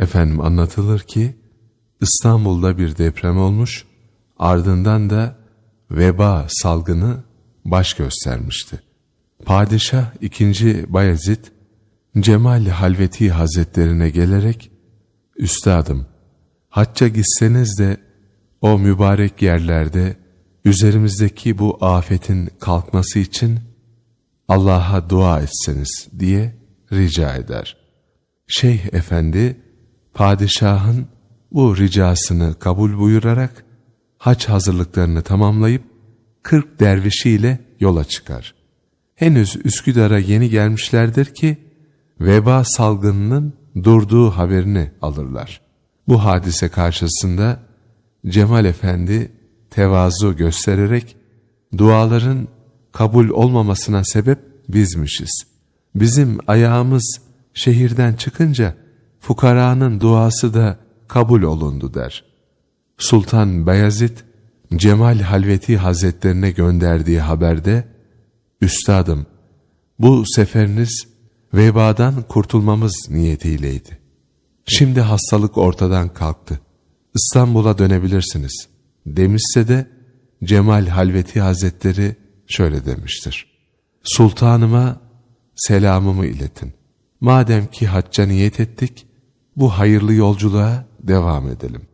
Efendim anlatılır ki İstanbul'da bir deprem olmuş, ardından da veba salgını baş göstermişti. Padişah II. Bayezid, Cemal Halveti Hazretlerine gelerek, Üstadım, hacca gitseniz de o mübarek yerlerde üzerimizdeki bu afetin kalkması için Allah'a dua etseniz diye rica eder. Şeyh Efendi, padişahın bu ricasını kabul buyurarak haç hazırlıklarını tamamlayıp 40 dervişiyle yola çıkar. Henüz Üsküdar'a yeni gelmişlerdir ki veba salgınının durduğu haberini alırlar. Bu hadise karşısında Cemal Efendi tevazu göstererek duaların kabul olmamasına sebep bizmişiz. Bizim ayağımız şehirden çıkınca fukaranın duası da kabul olundu der. Sultan Beyazıt Cemal Halveti Hazretlerine gönderdiği haberde Üstadım bu seferiniz vebadan kurtulmamız niyetiyleydi. Şimdi hastalık ortadan kalktı. İstanbul'a dönebilirsiniz. Demişse de Cemal Halveti Hazretleri şöyle demiştir. Sultanıma selamımı iletin. Madem ki hacca niyet ettik, bu hayırlı yolculuğa devam edelim.